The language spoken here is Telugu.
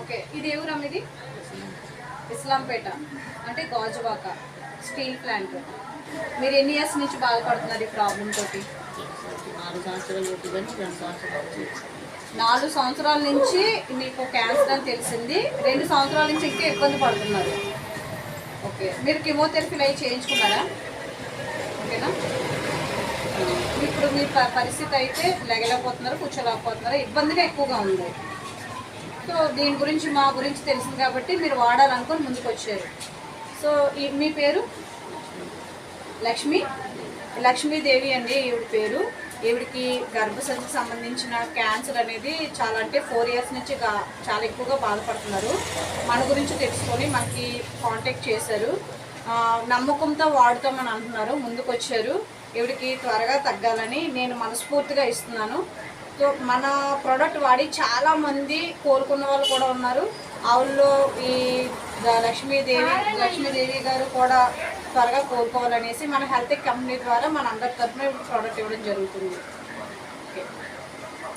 ఓకే ఇది ఎవరు ఇది? ఇస్లాంపేట. అంటే గాజువాక స్టీల్ ప్లాంట్. మీరు ఎన్ని ఇయర్స్ నుంచి బాధపడుతున్నారు ఈ ప్రాబ్లం తోటి? నాలుగు సంవత్సరాలు నుంచి మీకు క్యాన్సర్ అని తెలిసింది. రెండు సంవత్సరాల నుంచి ఇంకా ఇబ్బంది పడుతున్నారు. ఓకే మీరు కెమోథెరపీలు అవి చేయించుకున్నారా? ఓకేనా? ఇప్పుడు మీ పరిస్థితి అయితే లెగలేకపోతున్నారు కూర్చోలేకపోతున్నారు. ఇబ్బందిగా ఎక్కువగా ఉంది. సో దీని గురించి మా గురించి తెలిసింది కాబట్టి మీరు వాడాలనుకుని ముందుకు వచ్చారు సో ఈ మీ పేరు? లక్ష్మి. లక్ష్మీదేవి అండి ఈవిడ పేరు. ఈవిడికి గర్భసంచికి సంబంధించిన క్యాన్సర్ అనేది చాలా అంటే ఫోర్ ఇయర్స్ నుంచి చాలా ఎక్కువగా బాధపడుతున్నారు. మన గురించి తెలుసుకొని మనకి కాంటాక్ట్ చేశారు. నమ్మకంతో వాడుతామని అంటున్నారు. ముందుకు వచ్చారు ఈవిడికి త్వరగా తగ్గాలని నేను మనస్ఫూర్తిగా ఇస్తున్నాను. మన ప్రోడక్ట్ వాడి చాలా మంది వాళ్ళు కూడా ఉన్నారు. ఆవుల్లో ఈ లక్ష్మీదేవి లక్ష్మీదేవి గారు కూడా త్వరగా కోరుకోవాలనేసి మన హెల్త్ కంపెనీ ద్వారా మన అందరి తరఫున ప్రోడక్ట్ ఇవ్వడం జరుగుతుంది. ఓకే